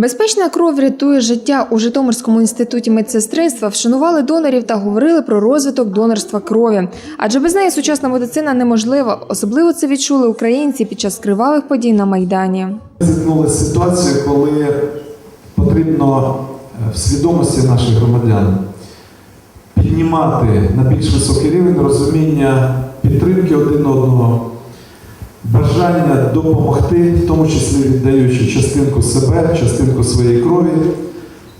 Безпечна кров рятує життя у Житомирському інституті медсестринства вшанували донорів та говорили про розвиток донорства крові. Адже без неї сучасна медицина неможлива. Особливо це відчули українці під час кривавих подій на майдані. Зіткнулися з ситуацією, коли потрібно е, в свідомості наших громадян піднімати на більш високий рівень розуміння підтримки один одного, бажання допомогти, в тому числі віддаючи частинку себе, частинку своєї крові.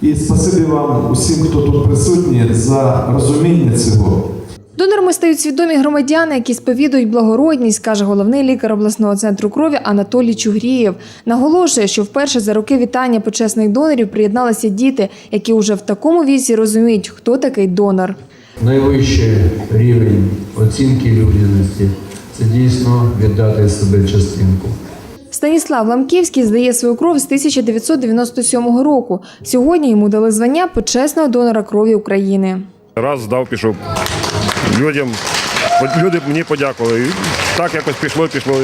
І спасибі вам усім, хто тут присутні, за розуміння цього. Донорами стають свідомі громадяни, які сповідують благородність, каже головний лікар обласного центру крові Анатолій Чугрієв. Наголошує, що вперше за роки вітання почесних донорів приєдналися діти, які уже в такому віці розуміють, хто такий донор. Найвищий рівень оцінки людяності це дійсно віддати себе частинку. Станіслав Ламківський здає свою кров з 1997 року. Сьогодні йому дали звання почесного донора крові України. Раз здав, пішов. Людям, люди мені подякували. І так якось пішло, пішло.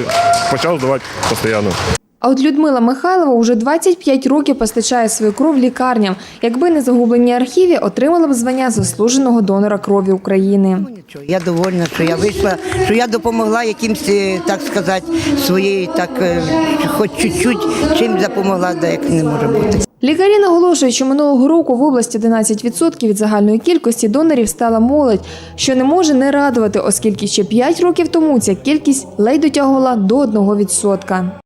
Почав здавати постійно. А от Людмила Михайлова уже 25 років постачає свою кров лікарням. Якби не загублені архіві, отримала б звання заслуженого донора крові України. Ну, я довольна, що я вийшла, що я допомогла якимсь, е, так сказати, своєї, так е, хоч чуть-чуть чим допомогла, де як не може бути. Лікарі наголошують, що минулого року в області 11% від загальної кількості донорів стала молодь, що не може не радувати, оскільки ще 5 років тому ця кількість ледь дотягувала до 1%.